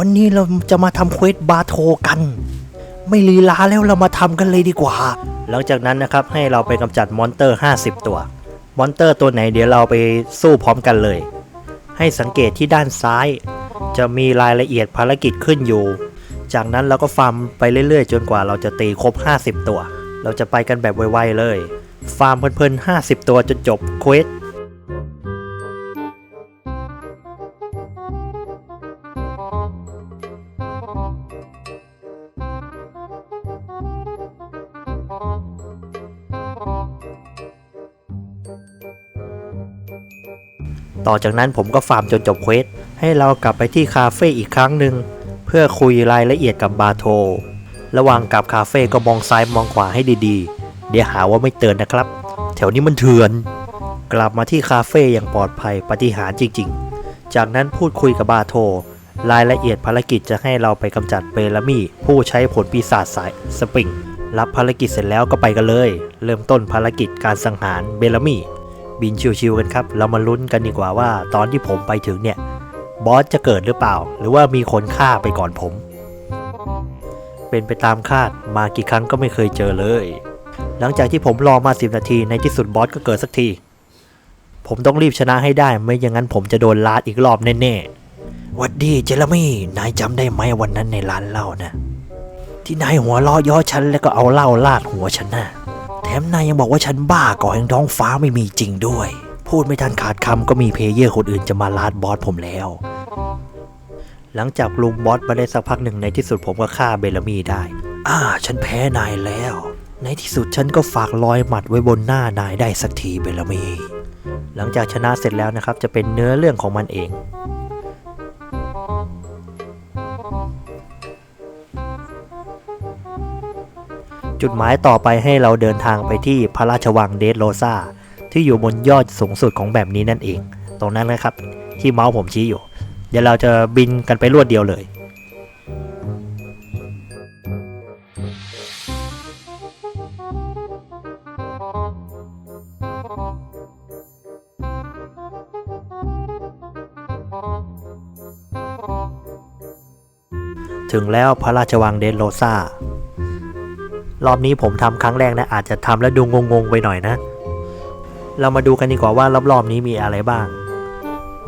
วันนี้เราจะมาทำเควสบาโทกัน ไม่ลีลาแล้วเรามาทำกันเลยดีกว่า หลังจากนั้นนะครับให้เราไปกำจัดมอนเตอร์ 50 ตัว มอนเตอร์ตัวไหนเดี๋ยวเราไปสู้พร้อมกันเลย ให้สังเกตที่ด้านซ้าย จะมีรายละเอียดภารกิจขึ้นอยู่ จากนั้นเราก็ฟาร์มไปเรื่อยๆ จนกว่าเราจะตีครบ 50 ตัว เราจะไปกันแบบไวๆเลย ฟาร์มเพลินๆ50 ตัวจนจบเควส ต่อจากนั้นผมก็ฟาร์มจนจบเควสให้เรากลับไปที่คาเฟ่อีกครั้งหนึ่งเพื่อคุยรายละเอียดกับบาโท ระหว่างกลับคาเฟ่ก็มองซ้ายมองขวาให้ดีๆ เดี๋ยวหาว่าไม่เตือนนะครับ แถวนี้มันเถื่อน กลับมาที่คาเฟ่อย่างปลอดภัยปฏิหารจริงๆ จากนั้นพูดคุยกับบาโท รายละเอียดภารกิจจะให้เราไปกำจัดเบลามี่ ผู้ใช้ผลปีศาจสายสปริงรับภารกิจเสร็จแล้วก็ไปกันเลย เริ่มต้นภารกิจการสังหารเบลามี่ บินชิวๆกันครับ เรามาลุ้นกันดีกว่าว่า ตอนที่ผมไปถึงเนี่ยบอสจะเกิดหรือเปล่า หรือว่ามีคนฆ่าไปก่อนผม เป็นไปตามคาดมากี่ครั้งก็ไม่เคยเจอเลย หลังจากที่ผมรอมา 10 นาทีในที่สุดบอสก็เกิดสักที ผมต้องรีบชนะให้ได้ ไม่อย่างนั้นผมจะโดนลาดอีกรอบแน่ๆวัดดีเจลมี่นายจำได้ไหมวันนั้นในร้านเหล้านะที่นายหัวล้อย่อฉันแล้วก็เอาเหล้าลาดหัวฉันน่ะ มนายยังบอกว่าฉันบ้าก่อแห่งท้องฟ้าไม่มีจริงด้วย พูดไม่ทันขาดคำก็มีเพเยอร์คนอื่นจะมาลาดบอสผมแล้ว หลังจากลุมบอสมาได้สักพักหนึ่งในที่สุดผมก็ฆ่าเบลามีได้ อ่า ฉันแพ้นายแล้ว ในที่สุดฉันก็ฝากรอยหมัดไว้บนหน้านายได้สักทีเบลลามี หลังจากชนะเสร็จแล้วนะครับ จะเป็นเนื้อเรื่องของมันเอง จุดหมายต่อไปให้เราเดินทางไปที่พระราชวังเดสโรซาที่อยู่บนยอดสูงสุดของแบบนี้นั่นเอง ตรงนั้นนะครับ ที่เมาส์ผมชี้อยู่ เดี๋ยวเราจะบินกันไปรวดเดียวเลยถึงแล้วพระราชวังเดสโรซา รอบนี้ผมทำครั้งแรกนะอาจจะทำแล้วดูงงๆไปหน่อยนะ เรามาดูกันดีกว่าว่ารอบๆนี้มีอะไรบ้าง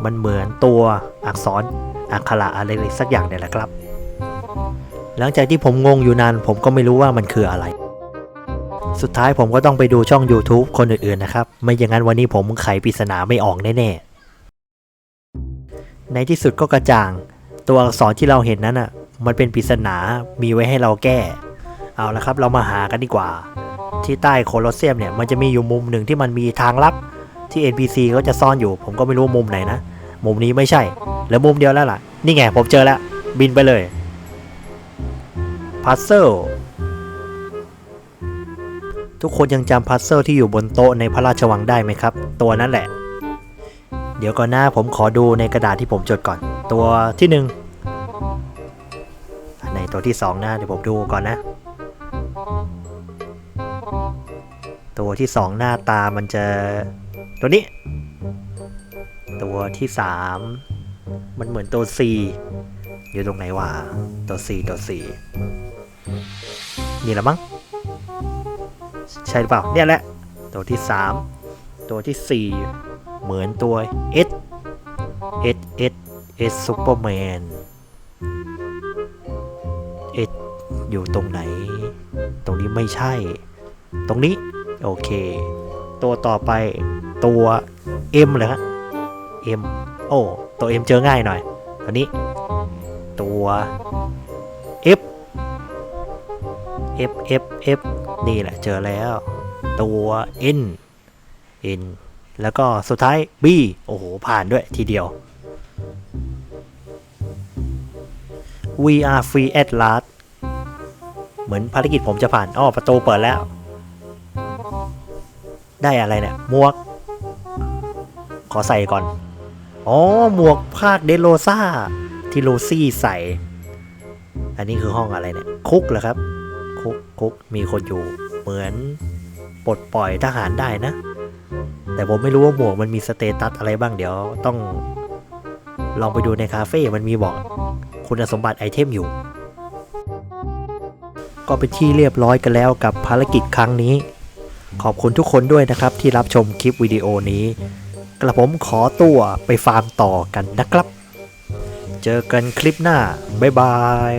มันเหมือนตัวอักษรอักขระอะไรสักอย่างเนี่ยแหละครับ หลังจากที่ผมงงอยู่นานผมก็ไม่รู้ว่ามันคืออะไร สุดท้ายผมก็ต้องไปดูช่อง YouTube คนอื่นๆนะครับ ไม่อย่างนั้นวันนี้ผมไขปริศนาไม่ออกแน่ๆ ในที่สุดก็กระจ่าง ตัวอักษรที่เราเห็นนั้นอะ มันเป็นปริศนามีไว้ให้เราแก้ เอาละครับ เรามาหากันดีกว่า ที่ใต้โคลอสเซียมเนี่ยมันจะมีอยู่มุมหนึ่งที่มันมีทางลับที่ NPC เขาจะซ่อนอยู่ ผมก็ไม่รู้มุมไหนนะ มุมนี้ไม่ใช่เหลือมุมเดียวแล้วล่ะ นี่ไงผมเจอแล้ว บินไปเลยพัซเซิลทุกคนยังจำพัซเซิลที่อยู่บนโต๊ะในพระราชวังได้ไหมครับ ตัวนั้นแหละ เดี๋ยวก่อนหน้าผมขอดูในกระดาษที่ผมจดก่อน ตัวที่หนึ่งในตัวที่สองนะเดี๋ยวผมดูก่อนนะ ตัวที่สองหน้าตามันจะตัวนี้ ตัวที่สามมันเหมือนตัว C อยู่ตรงไหนวะตัว C ตัว C นี่แหละมั้งใช่หรือเปล่าเนี่ยแหละตัวที่สามตัวที่สี่เหมือนตัว S S S S Superman เอ็ดอยู่ตรงไหน ตรงนี้ไม่ใช่ ตรงนี้ โอเค ตัวต่อไปตัว M เลยฮะ M โอ้ตัว M เจอง่ายหน่อยตัวนี้ ตัว F F F F นี่แหละเจอแล้ว ตัว N N แล้วก็สุดท้าย B โอ้โห ผ่านด้วยทีเดียว We are free at last เหมือนภารกิจผมจะผ่าน อ้อ ประตูเปิดแล้ว ได้อะไรเนี่ยหมวก ขอใส่ก่อน อ๋อหมวกภาคเดโรซ่า ที่โรซี่ใส่ อันนี้คือห้องอะไรเนี่ย คุกเหรอครับ คุกคุกมีคนอยู่ เหมือนปลดปล่อยทหารได้นะ แต่ผมไม่รู้ว่าหมวกมันมีสเตตัสอะไรบ้างเดี๋ยวต้อง ลองไปดูในคาเฟ่ มันมีบอกคุณสมบัติไอเทมอยู่ ก็เป็นที่เรียบร้อยกันแล้วกับภารกิจครั้งนี้ ขอบคุณทุกคนด้วยนะครับที่รับชมคลิปวิดีโอนี้ กระผมขอตัวไปฟาร์มต่อกันนะครับ เจอกันคลิปหน้า บ๊ายบาย